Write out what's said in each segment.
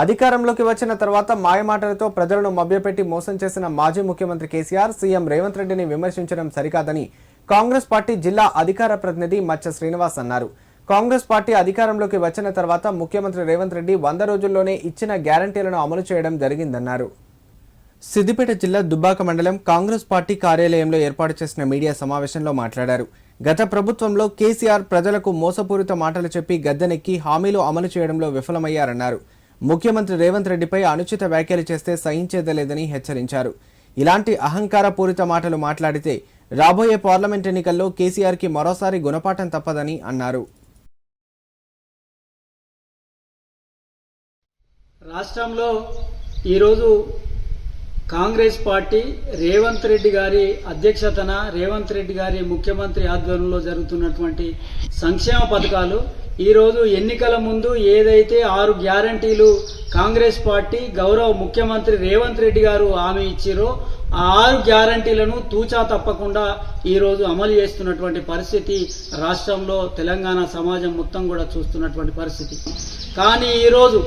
అధికారంలోకి వచ్చిన తర్వాత మాయమాటలతో ప్రజలను మభ్యపెట్టి మోసం చేసిన మాజీ ముఖ్యమంత్రి కేసీఆర్ సీఎం రేవంత్ రెడ్డిని విమర్శించడం సరికాదని కాంగ్రెస్ పార్టీ జిల్లా అధికార ప్రతినిధి మచ్చ శ్రీనివాస్ అన్నారు. కాంగ్రెస్ పార్టీ అధికారంలోకి వచ్చిన తర్వాత ముఖ్యమంత్రి రేవంత్ రెడ్డి వంద రోజుల్లోనే ఇచ్చిన గ్యారంటీలను అమలు చేయడం జరిగిందన్నారు. సిద్దిపేట జిల్లా దుబ్బాక మండలం కాంగ్రెస్ పార్టీ కార్యాలయంలో ఏర్పాటు చేసిన మీడియా సమావేశంలో మాట్లాడారు. గత ప్రభుత్వంలో కేసీఆర్ ప్రజలకు మోసపూరిత మాటలు చెప్పి గద్దెనెక్కి హామీలు అమలు చేయడంలో విఫలమయ్యారన్నారు. ముఖ్యమంత్రి రేవంత్ రెడ్డిపై అనుచిత వ్యాఖ్యలు చేస్తే సహించేదలేదని హెచ్చరించారు. ఇలాంటి అహంకారపూరిత మాటలు మాట్లాడితే రాబోయే పార్లమెంట్ ఎన్నికల్లో కేసీఆర్కి మరోసారి గుణపాఠం తప్పదని అన్నారు. రాష్ట్రంలో ఈరోజు కాంగ్రెస్ పార్టీ రేవంత్ రెడ్డి గారి అధ్యక్షతన రేవంత్ రెడ్డి గారి ముఖ్యమంత్రి ఆధ్వర్యంలో జరుగుతున్నటువంటి సంక్షేమ పథకాలు ఈరోజు ఎన్నికల ముందు ఏదైతే ఆరు గ్యారంటీలు కాంగ్రెస్ పార్టీ గౌరవ ముఖ్యమంత్రి రేవంత్ రెడ్డి గారు హామీ ఇచ్చిరో ఆ ఆరు గ్యారంటీలను తూచా తప్పకుండా ఈరోజు అమలు చేస్తున్నటువంటి పరిస్థితి రాష్ట్రంలో తెలంగాణ సమాజం మొత్తం కూడా చూస్తున్నటువంటి పరిస్థితి. కానీ ఈరోజు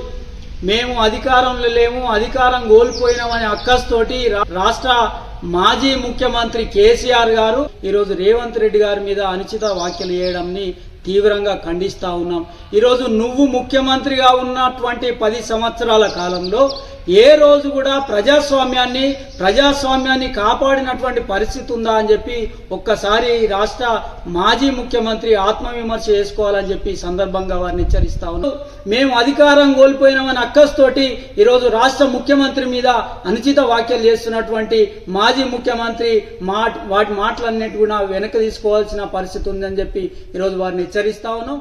మేము అధికారంలో లేము అధికారం కోల్పోయినామనే అక్కస్తోటి రాష్ట్ర మాజీ ముఖ్యమంత్రి కేసీఆర్ గారు ఈరోజు రేవంత్ రెడ్డి గారి మీద అనుచిత వ్యాఖ్యలు చేయడంని తీవ్రంగా ఖండిస్తూ ఉన్నాం. ఈరోజు నువ్వు ముఖ్యమంత్రిగా ఉన్నటువంటి పది సంవత్సరాల కాలంలో ఏ రోజు కూడా ప్రజాస్వామ్యాన్ని ప్రజాస్వామ్యాన్ని కాపాడినటువంటి పరిస్థితి ఉందా అని చెప్పి ఒక్కసారి రాష్ట్ర మాజీ ముఖ్యమంత్రి ఆత్మవిమర్శ చేసుకోవాలని చెప్పి సందర్భంగా వారిని హెచ్చరిస్తా ఉన్నాం. మేము అధికారం కోల్పోయినామని అక్కస్తోటి ఈరోజు రాష్ట్ర ముఖ్యమంత్రి మీద అనుచిత వ్యాఖ్యలు చేస్తున్నటువంటి మాజీ ముఖ్యమంత్రి మా వాటి మాటలన్నిటి కూడా వెనక తీసుకోవాల్సిన పరిస్థితి ఉందని చెప్పి ఈరోజు వారిని హెచ్చరిస్తా ఉన్నాం.